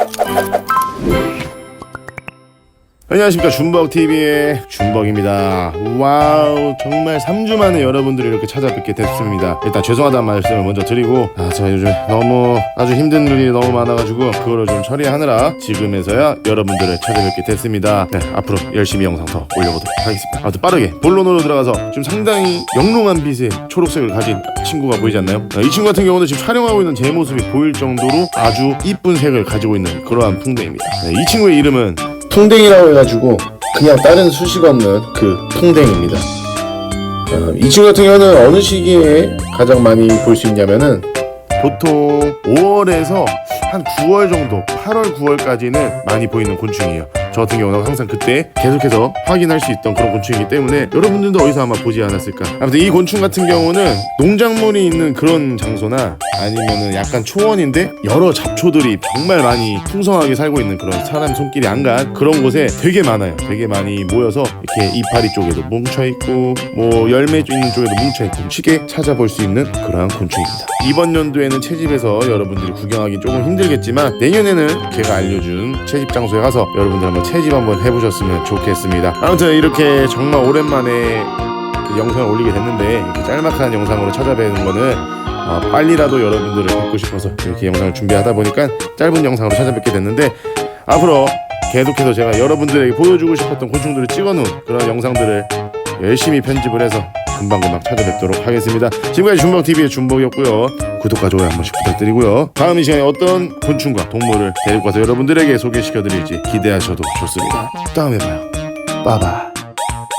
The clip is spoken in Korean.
Thank you. 안녕하십니까. 준벅TV의 준벅입니다. 와우 정말 3주 만에 여러분들이 이렇게 찾아뵙게 됐습니다. 일단 죄송하다는 말씀을 먼저 드리고 아 제가 요즘 너무 아주 힘든 일이 너무 많아가지고 그거를 좀 처리하느라 지금에서야 여러분들을 찾아뵙게 됐습니다. 네 앞으로 열심히 영상 더 올려보도록 하겠습니다. 아무튼 빠르게 본론으로 들어가서 지금 상당히 영롱한 빛의 초록색을 가진 친구가 보이지 않나요? 아, 이 친구 같은 경우는 지금 촬영하고 있는 제 모습이 보일 정도로 아주 이쁜 색을 가지고 있는 그러한 풍뎅입니다. 네, 이 친구의 이름은 풍뎅이라고 해가지고 그냥 다른 수식 없는 그 풍뎅입니다. 어, 이 친구 같은 경우는 어느 시기에 가장 많이 볼 수 있냐면은 보통 5월에서 한 9월 정도, 8월, 9월까지는 많이 보이는 곤충이에요. 저 같은 경우는 항상 그때 계속해서 확인할 수 있던 그런 곤충이기 때문에 여러분들도 어디서 아마 보지 않았을까. 아무튼 이 곤충 같은 경우는 농작물이 있는 그런 장소나 아니면은 약간 초원인데 여러 잡초들이 정말 많이 풍성하게 살고 있는 그런 사람 손길이 안 간 그런 곳에 되게 많아요. 되게 많이 모여서 이렇게 이파리 쪽에도 뭉쳐 있고 뭐 열매 있는 쪽에도 뭉쳐 있고 쉽게 찾아볼 수 있는 그러한 곤충입니다. 이번 연도에는 채집에서 여러분들이 구경하기 조금 힘들겠지만 내년에는 제가 알려준 채집 장소에 가서 여러분들 한번 채집 한번 해보셨으면 좋겠습니다. 아무튼 이렇게 정말 오랜만에 영상을 올리게 됐는데 이렇게 짤막한 영상으로 찾아뵈는 거는 어, 빨리라도 여러분들을 뵙고 싶어서 이렇게 영상을 준비하다 보니까 짧은 영상으로 찾아뵙게 됐는데 앞으로 계속해서 제가 여러분들에게 보여주고 싶었던 곤충들을 찍어놓은 그런 영상들을 열심히 편집을 해서 금방금방 찾아뵙도록 하겠습니다. 지금까지 준벅TV의 준벅이었고요. 구독과 좋아요 한 번씩 부탁드리고요. 다음 이 시간에 어떤 곤충과 동물을 데리고 와서 여러분들에게 소개시켜드릴지 기대하셔도 좋습니다. 다음에 봐요. 빠바.